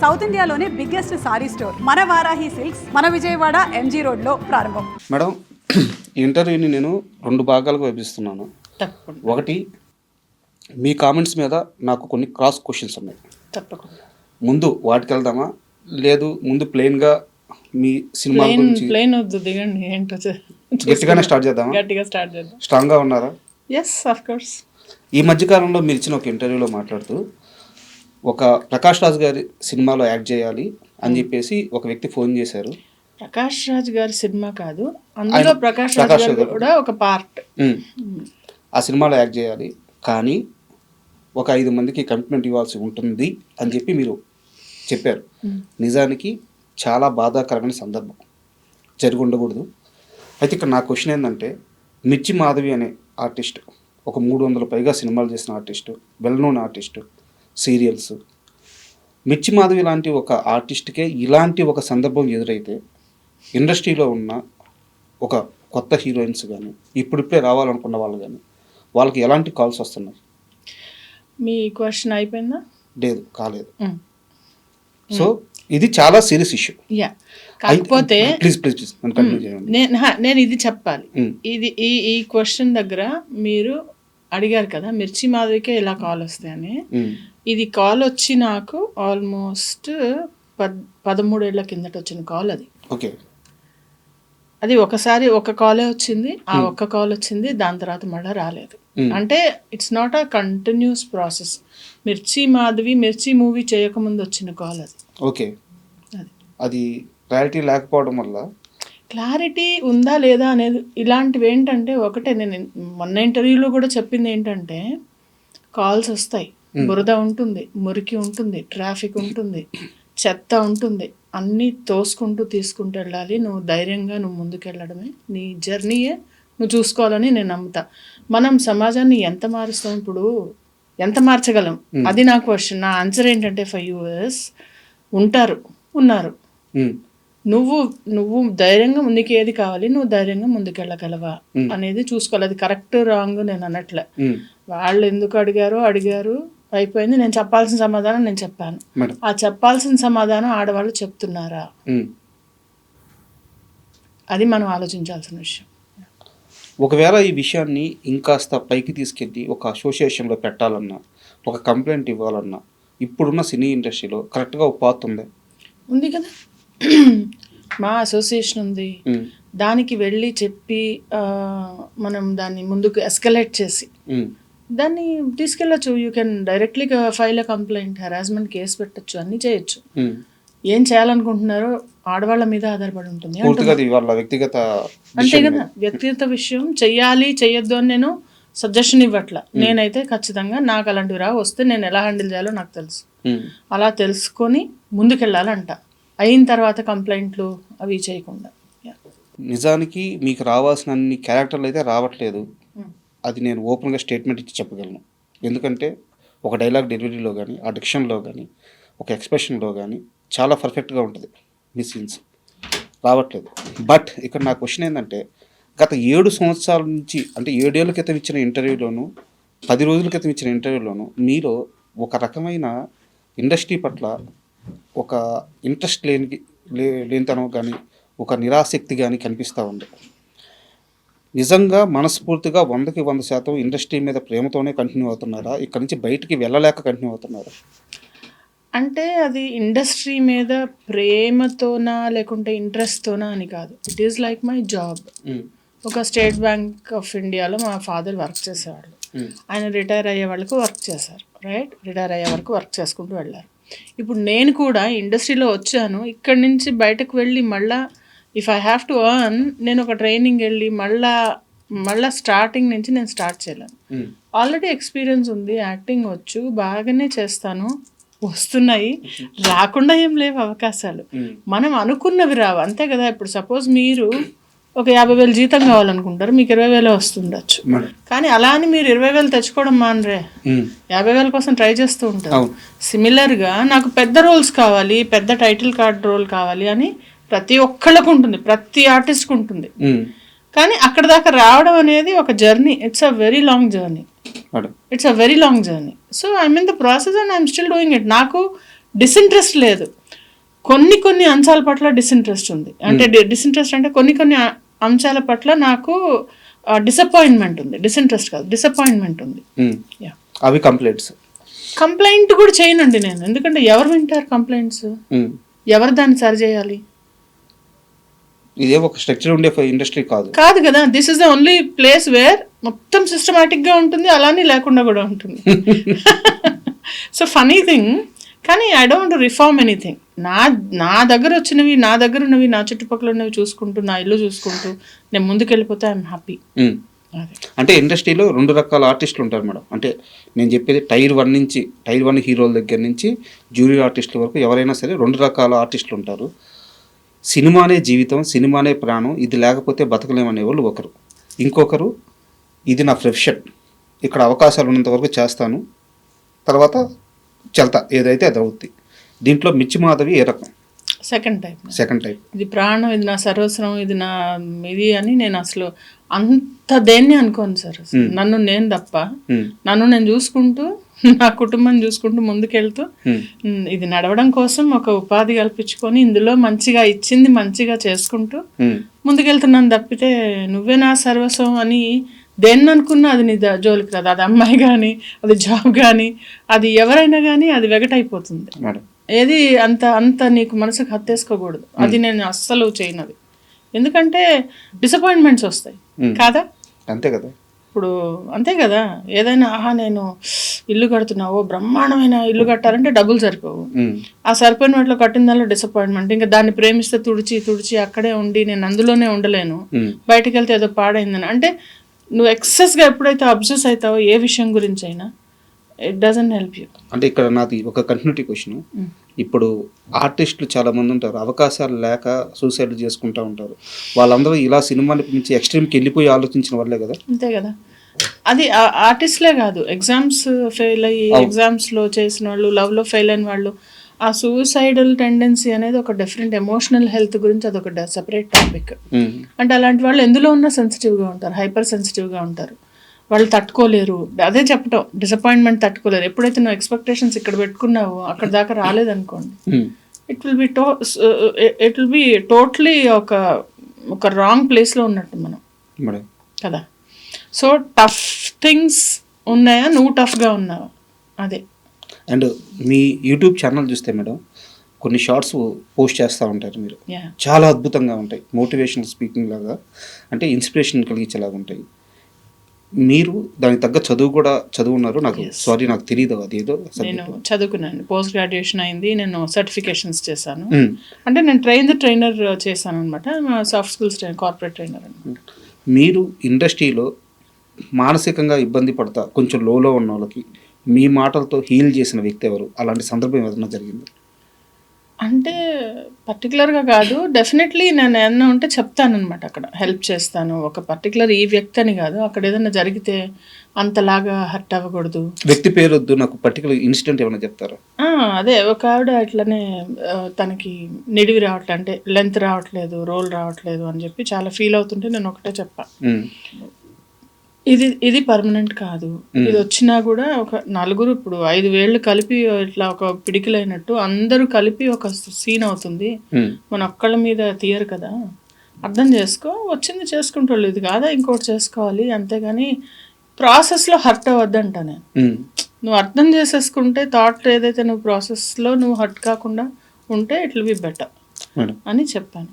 South ఇండియాలోనే biggest sorry store మన Varahi silks మన విజయవాడ ఎంజీ రోడ్లో ప్రారంభం. మేడం ఈ ఇంటర్వ్యూని నేను రెండు భాగాలుగా విభజిస్తున్నాను. తప్పకుండా. ఒకటి మీ కామెంట్స్ మీద నాకు కొన్ని క్రాస్ క్వశ్చన్స్ ఉన్నాయి. తప్పకుండా. ముందు వాటికి వెళ్దామా లేదు ముందు ప్లెయిన్గా మీ సినిమా ప్లేన్ గురించి ప్లేన్ వద్దు దిగండి ఏంటో చే- గట్టిగానే స్టార్ట్ చేద్దామా? గట్టిగా స్టార్ట్ చేద్దాం. స్ట్రాంగ్గా ఉన్నారా? ఎస్ ఆఫ్ కోర్స్ ఈ మధ్యకాలంలో మీరు ఇచ్చిన ఒక ఇంటర్వ్యూలో మాట్లాడుతూ ఒక ప్రకాష్ రాజ్ గారి సినిమాలో యాక్ట్ చేయాలి అని చెప్పేసి ఒక వ్యక్తి ఫోన్ చేశారు. ప్రకాష్ రాజ్ గారి సినిమా కాదు అందులో ప్రకాష్ రాజ్ గారు కూడా ఒక పార్ట్ ఉమ్. ఆ సినిమాలో యాక్ట్ చేయాలి. కానీ ఒక ఐదు మందికి కమిట్మెంట్ ఇవ్వాల్సి ఉంటుంది అని చెప్పి మీరు చెప్పారు. నిజానికి చాలా బాధాకరమైన సందర్భం. జరిగి ఉండకూడదు అయితే ఇక్కడ నా క్వశ్చన్ ఏంటంటే మిర్చి మాధవి అనే ఆర్టిస్ట్ ఒక మూడు వందల పైగా సినిమాలు చేసిన artist well known artist serials. Mirchi Madhavi లాంటి ఒక ఆర్టిస్ట్కే ఇలాంటి ఒక సందర్భం ఎదురైతే ఇండస్ట్రీలో ఉన్న ఒక కొత్త హీరోయిన్స్ కానీ ఇప్పుడిప్పుడే రావాలనుకున్న వాళ్ళు కానీ వాళ్ళకి ఎలాంటి కాల్స్ వస్తున్నాయి? మీ క్వశ్చన్ అయిపోయిందా? లేదు కాలేదు. సో ఇది చాలా సీరియస్ ఇష్యూ. యా. కాకపోతే ప్లీజ్ ప్లీజ్ ప్లీజ్ నేను నేను ఇది చెప్పాలి. ఇది ఈ ఈ క్వశ్చన్ దగ్గర మీరు అడిగారు కదా మిర్చి మాధవికే ఇలా కాల్ వస్తాయని. ఇది కాల్ వచ్చి నాకు ఆల్మోస్ట్ పద్ పదమూడేళ్ళ కిందట వచ్చిన కాల్ అది. ఓకే. అది ఒకసారి ఒక కాలే వచ్చింది ఆ ఒక్క కాల్ వచ్చింది దాని తర్వాత మళ్ళీ రాలేదు. Hmm. అంటే it's not a continuous process Mirchi Madhavi Mirchi movie చేయకముందు వచ్చిన కాల్ అది. ఓకే. అది. అది క్లారిటీ లేకపోవడం వల్ల? క్లారిటీ ఉందా లేదా అనేది ఇలాంటివి ఏంటంటే ఒకటే నేను మొన్న ఇంటర్వ్యూలో కూడా చెప్పింది ఏంటంటే కాల్స్ వస్తాయి. బురద ఉంటుంది మురికి ఉంటుంది ట్రాఫిక్ ఉంటుంది చెత్త ఉంటుంది అన్నీ తోసుకుంటూ తీసుకుంటూ వెళ్ళాలి. నువ్వు ధైర్యంగా నువ్వు ముందుకెళ్ళడమే. నీ జర్నీయే నువ్వు చూసుకోవాలని నేను నమ్ముతా. మనం సమాజాన్ని ఎంత మారుస్తాం ఇప్పుడు? ఎంత మార్చగలం? అది నా క్వశ్చన్ నా ఆన్సర్ ఏంటంటే ఫైవ్ ఇయర్స్ ఉంటారు ఉన్నారు. నువ్వు నువ్వు ధైర్యంగా నీకు ఏది కావాలి నువ్వు ధైర్యంగా ముందుకెళ్ళగలవా అనేది చూసుకోవాలి. అది కరెక్ట్ రాంగ్ నేను అనట్లే. ఉమ్, వాళ్ళు ఎందుకు అడిగారో అడిగారు. అయిపోయింది. నేను చెప్పాల్సిన సమాధానం నేను చెప్పాను. ఆ చెప్పాల్సిన సమాధానం ఆడవాళ్ళు చెప్తున్నారా. అది మనం ఆలోచించాల్సిన విషయం. ఒకవేళ ఈ విషయాన్ని ఇంకాస్త పైకి తీసుకెళ్ళి ఒక అసోసియేషన్లో పెట్టాలన్నా ఒక కంప్లైంట్ ఇవ్వాలన్నా ఇప్పుడున్న సినీ ఇండస్ట్రీలో కరెక్ట్గా ఒక పాత్ ఉంది? ఉంది కదా. మా అసోసియేషన్ ఉంది. దానికి వెళ్ళి చెప్పి మనం దాన్ని ముందుకు ఎస్కలేట్ చేసి దాన్ని తీసుకెళ్ళచ్చు. You can directly file complaint harassment case పెట్టచ్చు అన్నీ చేయొచ్చు. ఉమ్. ఏం చేయాలనుకుంటున్నారో ఆడవాళ్ళ మీద ఆధారపడి ఉంటుంది. వాళ్ళ వ్యక్తిగత అంతే కదా. వ్యక్తిగత విషయం చెయ్యాలి చెయ్యొద్దు అని నేను సజెషన్ ఇవ్వట్ల. నేనైతే ఖచ్చితంగా నాకు అలాంటివి రా వస్తే నేను ఎలా హ్యాండిల్ చేయాలో నాకు తెలుసు. ఉమ్, అలా తెలుసుకొని ముందుకెళ్ళాలంట. అయిన తర్వాత కంప్లైంట్లు అవి చేయకుండా. నిజానికి మీకు రావాల్సిన అన్ని క్యారెక్టర్లు అయితే రావట్లేదు. Hmm. అది నేను ఓపెన్గా స్టేట్మెంట్ ఇచ్చి చెప్పగలను. ఎందుకంటే ఒక డైలాగ్ డెలివరీలో కానీ ఆ డిక్షన్లో కానీ ఒక ఎక్స్ప్రెషన్లో కానీ చాలా పర్ఫెక్ట్గా ఉంటుంది మీ సీన్స్. రావట్లేదు. బట్ ఇక్కడ నా క్వశ్చన్ ఏంటంటే గత ఏడు సంవత్సరాల నుంచి అంటే ఏడేళ్ళ క్రితం ఇచ్చిన ఇంటర్వ్యూలోను పది రోజుల క్రితం ఇచ్చిన ఇంటర్వ్యూలోను మీలో ఒక రకమైన ఇండస్ట్రీ పట్ల ఒక ఇంట్రెస్ట్ లేని లే లేనితనం కానీ ఒక నిరాసక్తి కానీ కనిపిస్తూ ఉంది. నిజంగా మనస్ఫూర్తిగా వందకి వంద శాతం ఇండస్ట్రీ మీద ప్రేమతోనే కంటిన్యూ అవుతున్నారా? ఇక్కడ నుంచి బయటికి వెళ్ళలేక కంటిన్యూ అవుతున్నారా? అంటే అది ఇండస్ట్రీ మీద ప్రేమతోనా లేకుంటే ఇంట్రెస్ట్తోనా అని కాదు. It is like my job ఒక స్టేట్ బ్యాంక్ ఆఫ్ ఇండియాలో మా ఫాదర్ వర్క్ చేసేవాళ్ళు ఆయన రిటైర్ అయ్యే వాళ్ళకు వర్క్ చేశారు రైట్? రిటైర్ అయ్యే వరకు వర్క్ చేసుకుంటూ వెళ్ళారు. ఇప్పుడు నేను కూడా ఇండస్ట్రీలో వచ్చాను. ఇక్కడి నుంచి బయటకు వెళ్ళి మళ్ళా if I have to earn నేను ఒక ట్రైనింగ్ వెళ్ళి మళ్ళా మళ్ళా స్టార్టింగ్ నుంచి నేను స్టార్ట్ చేయలేను. ఆల్రెడీ ఎక్స్పీరియన్స్ ఉంది యాక్టింగ్ వచ్చు బాగానే చేస్తాను వస్తున్నాయి రాకుండా ఏం లేవు అవకాశాలు. మనం అనుకున్నవి రావు. అంతే కదా ఇప్పుడు సపోజ్ మీరు ఒక యాభై వేలు జీతం కావాలనుకుంటారు మీకు ఇరవై వేలే వస్తుండొచ్చు. కానీ అలా అని మీరు ఇరవై వేలు తెచ్చుకోవడం మానరే. యాభై వేల కోసం ట్రై చేస్తూ ఉంటారు. సిమిలర్గా నాకు పెద్ద రోల్స్ కావాలి పెద్ద టైటిల్ కార్డ్ రోల్ కావాలి అని ప్రతి ఒక్కళ్ళకు ఉంటుంది ప్రతి ఆర్టిస్ట్కి ఉంటుంది. కానీ అక్కడ దాకా రావడం అనేది ఒక journey it's a very long journey it's a very long journey so I mean the process and I'm still doing it నాకు డిసింట్రెస్ట్ లేదు. కొన్ని కొన్ని అంశాల పట్ల డిసింట్రెస్ట్ ఉంది. అంటే డిసింట్రెస్ట్ అంటే కొన్ని కొన్ని అంశాల పట్ల నాకు డిసప్పాయింట్మెంట్ ఉంది. డిసింట్రెస్ట్ కాదు డిసప్పాయింట్మెంట్ ఉంది. అవి కంప్లైంట్స్ కంప్లైంట్ కూడా చేయనండి నేను. ఎందుకంటే ఎవరు వింటారు కంప్లైంట్స్ ఎవరు దాన్ని సరి చేయాలి? ఇదే ఒక స్ట్రక్చర్ ఉండే ఇండస్ట్రీ కాదు. కాదు కదా this is the only place where మొత్తం సిస్టమేటిక్గా ఉంటుంది అలానే లేకుండా కూడా ఉంటుంది. సో ఫనీ థింగ్ కానీ ఐ డోంట్ రిఫార్మ్ ఎనీథింగ్ నా నా దగ్గర వచ్చినవి నా దగ్గర ఉన్నవి నా చుట్టుపక్కల ఉన్నవి చూసుకుంటూ నా ఇల్లు చూసుకుంటూ నేను ముందుకు వెళ్ళిపోతే ఐఎమ్ హ్యాపీ. అదే. అంటే ఇండస్ట్రీలో రెండు రకాల ఆర్టిస్టులు ఉంటారు మేడం. అంటే నేను చెప్పేది టైర్ వన్ నుంచి టైర్ వన్ హీరోల దగ్గర నుంచి జూనియర్ ఆర్టిస్టుల వరకు ఎవరైనా సరే రెండు రకాల ఆర్టిస్టులు ఉంటారు. సినిమానే జీవితం సినిమానే ప్రాణం ఇది లేకపోతే బతకలేమనే వాళ్ళు ఒకరు. ఇంకొకరు ఇది నా ప్రొఫెషన్ ఇక్కడ అవకాశాలు ఉన్నంత వరకు చేస్తాను తర్వాత చెల్తా ఏదైతే అది అవుద్ది. దీంట్లో మిచ్చి మాధవి ఏ రకం? సెకండ్ టైప్ సెకండ్ టైప్ ఇది ప్రాణం ఇది నా సర్వస్వం ఇది నా ఇది అని నేను అసలు అంత దేన్ని అనుకోను సార్ అసలు. నన్ను నేను తప్ప నన్ను నేను చూసుకుంటూ నా కుటుంబం చూసుకుంటూ ముందుకెళ్తూ ఉమ్, ఇది నడవడం కోసం ఒక ఉపాధి కల్పించుకొని ఇందులో మంచిగా ఇచ్చింది మంచిగా చేసుకుంటూ ముందుకెళ్తున్నాను తప్పితే నువ్వే నా సర్వస్వం అని దేన్ని అనుకున్నా అది నీ జోలికి రాదు. అది అమ్మాయి కానీ అది జాబ్ కానీ అది ఎవరైనా కానీ అది వెగటైపోతుంది. మేడం ఏది అంత అంత నీకు మనసుకు హత్తేసుకోకూడదు. అది నేను అస్సలు చేయనది. ఎందుకంటే డిసప్పాయింట్మెంట్స్ వస్తాయి. కాదా? అంతే కదా. ఇప్పుడు అంతే కదా. ఏదైనా ఆహా నేను ఇల్లు కడుతున్నా ఓ బ్రహ్మాండమైన ఇల్లు కట్టాలంటే డబ్బులు సరిపోవు. ఆ సరిపోయిన వాటిలో కట్టిన దానిలో డిసప్పాయింట్మెంట్ ఇంకా దాన్ని ప్రేమిస్తే తుడిచి తుడిచి అక్కడే ఉండి నేను అందులోనే ఉండలేను. బయటికి వెళ్తే ఏదో పాడైందని. అంటే నువ్వు ఎక్సెస్గా ఎప్పుడైతే అబ్జర్వ్ అవుతావో ఏ విషయం గురించి అయినా ఇట్ డజన్ హెల్ప్ యూ అంటే ఇక్కడ నాది ఒక కంటిన్యూటీ క్వశ్చన్ ఇప్పుడు ఆర్టిస్టులు చాలా మంది ఉంటారు. అవకాశాలు లేక సూసైడ్ చేసుకుంటూ ఉంటారు. వాళ్ళందరూ ఇలా సినిమాని నుంచి ఎక్స్ట్రీమ్కి వెళ్ళిపోయి ఆలోచించిన వాళ్ళే కదా? అంతే కదా. అది ఆ- ఆర్టిస్ట్లే కాదు. ఎగ్జామ్స్ ఫెయిల్ అయ్యి ఎగ్జామ్స్లో చేసిన వాళ్ళు లవ్లో ఫెయిల్ అయిన వాళ్ళు ఆ సూసైడల్ టెండెన్సీ అనేది ఒక డిఫరెంట్ ఎమోషనల్ హెల్త్ గురించి అదొక సెపరేట్ టాపిక్ ఉమ్. అంటే అలాంటి వాళ్ళు ఎందులో ఉన్నా సెన్సిటివ్గా ఉంటారు. హైపర్ సెన్సిటివ్గా ఉంటారు. వాళ్ళు తట్టుకోలేరు. అదే చెప్పటం డిసప్పాయింట్మెంట్ తట్టుకోలేరు. ఎప్పుడైతే నువ్వు ఎక్స్పెక్టేషన్స్ ఇక్కడ పెట్టుకున్నావో అక్కడ దాకా రాలేదనుకోండి. It will be to it will be totally ఒక ఒక రాంగ్ ప్లేస్లో ఉన్నట్టు మనం. కదా? సో టఫ్ థింగ్స్ ఉన్నాయా? నువ్వు టఫ్గా ఉన్నావా? అదే. అండ్ మీ యూట్యూబ్ ఛానల్ చూస్తే మేడం కొన్ని షార్ట్స్ పోస్ట్ చేస్తూ ఉంటారు మీరు. చాలా అద్భుతంగా ఉంటాయి. మోటివేషనల్ స్పీకింగ్ లాగా అంటే ఇన్స్పిరేషన్ కలిగించేలాగా ఉంటాయి. మీరు దానికి తగ్గ చదువు కూడా చదువున్నారు. నాకు సారీ నాకు తెలియదు అది ఏదో నేను చదువుకున్నాను. పోస్ట్ గ్రాడ్యుయేషన్ అయింది. నేను సర్టిఫికేషన్స్ చేశాను. ఉమ్. అంటే నేను ట్రైన్ ద ట్రైనర్ చేశాను అనమాట సాఫ్ట్ స్కిల్స్ కార్పొరేట్ ట్రైనర్ అనమాట మీరు ఇండస్ట్రీలో మానసికంగా ఇబ్బంది పడతా కొంచెం లోలో ఉన్న వాళ్ళకి మీ మాటలతో హీల్ చేసిన వ్యక్తి ఎవరు? అలాంటి సందర్భం ఏదైనా జరిగింది? అంటే పర్టికులర్గా కాదు. డెఫినెట్లీ నేను ఏమన్నా ఉంటే చెప్తాను అనమాట అక్కడ. హెల్ప్ చేస్తాను. ఒక పర్టికులర్ ఈ వ్యక్తి అని కాదు. అక్కడ ఏదైనా జరిగితే అంతలాగా హర్ట్ అవ్వకూడదు. వ్యక్తి పేరు వద్దు నాకు పర్టికులర్ ఇన్సిడెంట్ ఏమైనా చెప్తారా? అదే. ఒక ఆవిడ ఇట్లనే తనకి నిడివి రావట్లేదు అంటే లెంత్ రావట్లేదు రోల్ రావట్లేదు అని చెప్పి చాలా ఫీల్ అవుతుంటే నేను ఒకటే చెప్పా. ఉమ్. ఇది ఇది పర్మనెంట్ కాదు. ఇది వచ్చినా కూడా ఒక నలుగురు ఇప్పుడు ఐదు వేళ్ళు కలిపి ఇట్లా ఒక పిడికిలైనట్టు అందరూ కలిపి ఒక సీన్ అవుతుంది. మన ఒక్కళ్ళ మీద తీయరు కదా. అర్థం చేసుకో వచ్చింది చేసుకుంటాళ్ళు. ఇది కాదా ఇంకోటి చేసుకోవాలి. అంతేగాని ప్రాసెస్లో హర్ట్ అవ్వద్దంట నేను. నువ్వు అర్థం చేసేసుకుంటే థాట్ ఏదైతే నువ్వు ప్రాసెస్లో నువ్వు హర్ట్ కాకుండా ఉంటే ఇట్ విల్ బి బెటర్ అని చెప్పాను.